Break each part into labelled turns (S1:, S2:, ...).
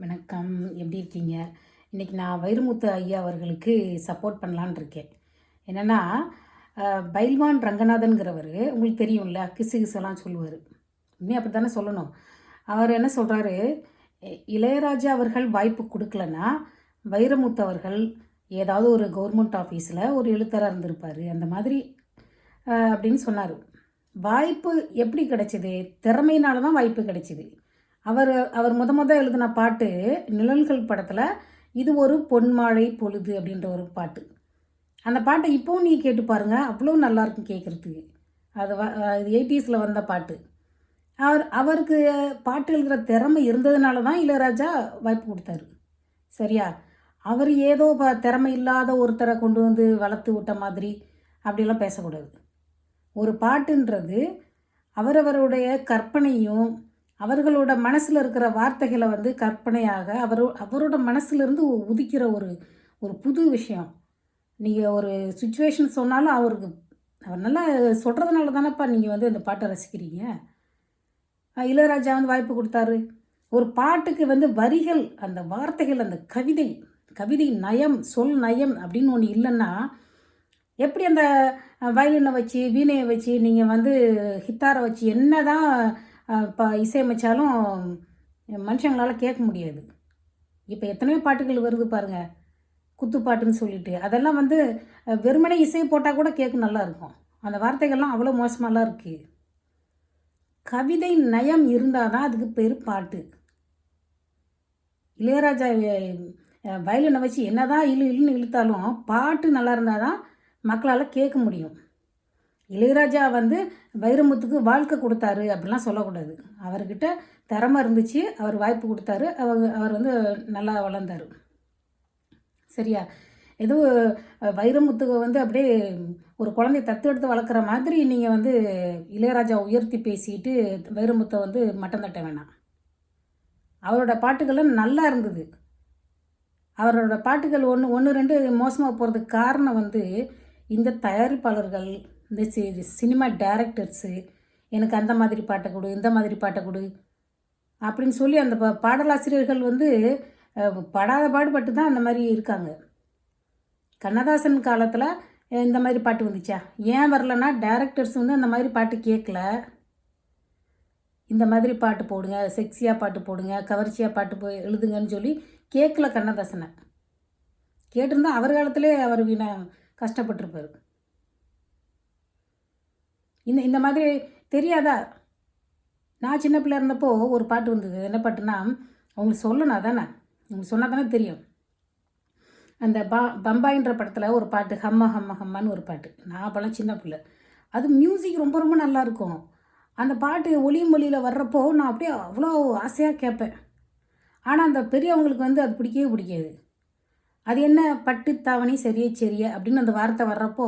S1: வணக்கம். எப்படி இருக்கீங்க? இன்றைக்கி நான் வைரமுத்து ஐயா அவர்களுக்கு சப்போர்ட் பண்ணலான்னு இருக்கேன். என்னென்னா பைல்வான் ரங்கநாதன்கிறவர் உங்களுக்கு தெரியும்ல கிசு கிசுலாம் சொல்லுவார். இன்னும் அப்படி தானே சொல்லணும்? அவர் என்ன சொல்கிறாரு இளையராஜா அவர்கள் வாய்ப்பு கொடுக்கலன்னா வைரமுத்து அவர்கள் ஏதாவது ஒரு கவர்மெண்ட் ஆஃபீஸில் ஒரு எழுத்தராக இருந்திருப்பார். அந்த மாதிரி அப்படின்னு சொன்னார். வாய்ப்பு எப்படி கிடைச்சிது? திறமையினால தான் வாய்ப்பு கிடைச்சிது. அவர் அவர் முத முத எழுதின பாட்டு நிழல்கள் படத்தில் இது ஒரு பொன்மாழை பொழுது அப்படின்ற ஒரு பாட்டு. அந்த பாட்டை இப்போவும் நீ கேட்டு பாருங்கள் அவ்வளோ நல்லாயிருக்கும் கேட்குறதுக்கு அது வ இது எயிட்டிஸில் வந்த பாட்டு. அவர் அவருக்கு பாட்டு எழுதுகிற திறமை இருந்ததுனால தான் இளையராஜா வாய்ப்பு கொடுத்தாரு. சரியா? அவர் ஏதோ ப திறமை இல்லாத ஒருத்தரை கொண்டு வந்து வளர்த்து விட்ட மாதிரி அப்படிலாம் பேசக்கூடாது. ஒரு பாட்டுன்றது அவரவருடைய கற்பனையும் அவர்களோட மனசில் இருக்கிற வார்த்தைகளை வந்து கற்பனையாக அவர் அவரோட மனசுலேருந்து உதிக்கிற ஒரு ஒரு புது விஷயம். நீங்கள் ஒரு சுச்சுவேஷன் சொன்னாலும் அவருக்கு அவர் நல்லா சொல்கிறதுனால தானேப்பா நீங்கள் வந்து அந்த பாட்டை ரசிக்கிறீங்க? இளையராஜா வந்து வாய்ப்பு கொடுத்தாரு. ஒரு பாட்டுக்கு வந்து வரிகள் அந்த வார்த்தைகள் அந்த கவிதை கவிதை நயம் சொல் நயம் அப்படின்னு ஒன்று இல்லைன்னா எப்படி அந்த வயலினை வச்சு வீணையை வச்சு நீங்கள் வந்து ஹித்தாரை வச்சு என்ன தான் இப்போ இசையமைச்சாலும் மனுஷங்களால் கேட்க முடியாது. இப்போ எத்தனையோ பாட்டுகள் வருது பாருங்கள் குத்துப்பாட்டுன்னு சொல்லிட்டு. அதெல்லாம் வந்து வெறுமனே இசை போட்டால் கூட கேட்க நல்லா இருக்கும். அந்த வார்த்தைகள்லாம் அவ்வளோ மோசமாலாம் இருக்குது கவிதை நயம் இருந்தால் தான் அதுக்கு பேர் பாட்டு. இளையராஜா வயலினை வச்சு என்னதான் இழு இழுன்னு இழுத்தாலும் பாட்டு நல்லா இருந்தால் தான் மக்களால் கேட்க முடியும். இளையராஜா வந்து வைரமுத்துக்கு வாழ்க்கை கொடுத்தாரு அப்படிலாம் சொல்லக்கூடாது. அவர்கிட்ட திறமை இருந்துச்சு அவர் வாய்ப்பு கொடுத்தாரு அவர் அவர் வந்து நல்லா வளர்ந்தார். சரியா? எதுவும் வைரமுத்துக்கு வந்து அப்படியே ஒரு குழந்தைய தத்து எடுத்து வளர்க்குற மாதிரி நீங்கள் வந்து இளையராஜா உயர்த்தி பேசிட்டு வைரமுத்தை வந்து மட்டம் தட்ட வேணாம். அவரோட பாட்டுகள்லாம் நல்லா இருந்தது. அவரோட பாட்டுகள் ஒன்று ஒன்று ரெண்டு மோசமாக போகிறதுக்கு காரணம் வந்து இந்த தயாரிப்பாளர்கள் இந்த சி- சினிமா டேரக்டர்ஸு எனக்கு அந்த மாதிரி பாட்டை கொடு இந்த மாதிரி பாட்டை கொடு அப்படின்னு சொல்லி அந்த பாடலாசிரியர்கள் வந்து படாத பாடுபட்டு தான் அந்த மாதிரி இருக்காங்க. கண்ணதாசன் காலத்தில் இந்த மாதிரி பாட்டு வந்துச்சா? ஏன் வரலன்னா டேரக்டர்ஸ் வந்து அந்த மாதிரி பாட்டு கேட்கல இந்த மாதிரி பாட்டு போடுங்க செக்ஸியாக பாட்டு போடுங்க கவர்ச்சியாக பாட்டு போய் எழுதுங்கன்னு சொல்லி கேட்கல கண்ணதாசனை. கேட்டிருந்தா அவர் காலத்திலே அவர் வீணா கஷ்டப்பட்டிருப்பார். இந்த இந்த மாதிரி தெரியாதா? நான் சின்ன பிள்ளை இருந்தப்போ ஒரு பாட்டு வந்தது. என்ன பாட்டுன்னா அவங்களுக்கு சொல்லணும் அதானே உங்களுக்கு சொன்னால் தானே தெரியும்? அந்த பா பம்பாயின்ற படத்தில் ஒரு பாட்டு ஹம்ம ஹம்ம ஹம்மான்னு ஒரு பாட்டு. நான் அப்போல்லாம் சின்ன பிள்ளை. அது மியூசிக் ரொம்ப ரொம்ப நல்லாயிருக்கும் அந்த பாட்டு ஒளியும் மொழியில் வர்றப்போ நான் அப்படியே அவ்வளோ ஆசையாக கேட்பேன். ஆனால் அந்த பெரியவங்களுக்கு வந்து அது பிடிக்கவே பிடிக்காது. அது என்ன? பட்டு தாவணி சரியே சரியே அப்படின்னு அந்த வார்த்தை வர்றப்போ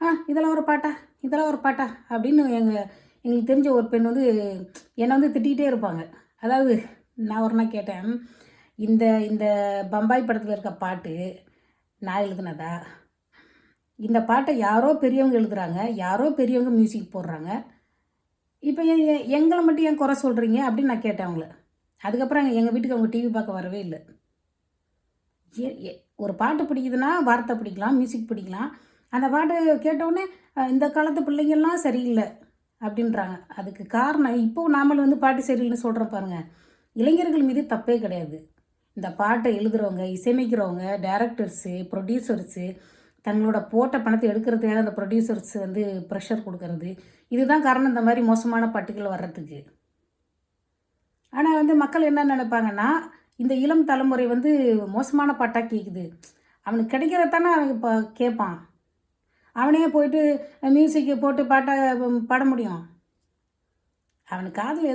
S1: ஆ இதெல்லாம் ஒரு பாட்டா? இதெல்லாம் ஒரு பாட்டா அப்படின்னு எங்கள் எங்களுக்கு தெரிஞ்ச ஒரு பெண் வந்து என்னை வந்து திட்டிகிட்டே இருப்பாங்க. அதாவது நான் ஒரு நாள் கேட்டேன் இந்த இந்த பம்பாய் படத்தில் இருக்க பாட்டு நான் எழுதுனதா? இந்த பாட்டை யாரோ பெரியவங்க எழுதுகிறாங்க யாரோ பெரியவங்க மியூசிக் போடுறாங்க. இப்போ எங்களை மட்டும் ஏன் குறை சொல்கிறீங்க அப்படின்னு நான் கேட்டேன் அவங்கள. அதுக்கப்புறம் எங்கள் வீட்டுக்கு அவங்க டிவி பார்க்க வரவே இல்லை. ஏ- ஏ- ஒரு பாட்டு பிடிக்குதுன்னா வார்த்தை பிடிக்கலாம் மியூசிக் பிடிக்கலாம். அந்த பாட்டு கேட்டவுடனே இந்த காலத்து பிள்ளைங்கள்லாம் சரியில்லை அப்படின்றாங்க. அதுக்கு காரணம் இப்போது நாமல் வந்து பாட்டு சரியில்லைன்னு சொல்கிறோம் பாருங்கள் இளைஞர்கள் மீது தப்பே கிடையாது. இந்த பாட்டை எழுதுகிறவங்க இசையமைக்கிறவங்க டேரக்டர்ஸு ப்ரொடியூசர்ஸு தங்களோட போட்ட பணத்தை எடுக்கிறதுக்காக அந்த ப்ரொடியூசர்ஸ் வந்து ப்ரெஷர் கொடுக்கறது இதுதான் காரணம் இந்த மாதிரி மோசமான பாட்டுகள் வர்றதுக்கு. ஆனால் வந்து மக்கள் என்ன நினைப்பாங்கன்னா இந்த இளம் தலைமுறை வந்து மோசமான பாட்டாக கேட்குது அவனுக்கு கிடைக்கிறதானே அவன் இப்போ கேட்பான் அவனே போயிட்டு மியூசிக்கு போட்டு பாட்டை பாட முடியும்? அவனுக்கு காதில் எது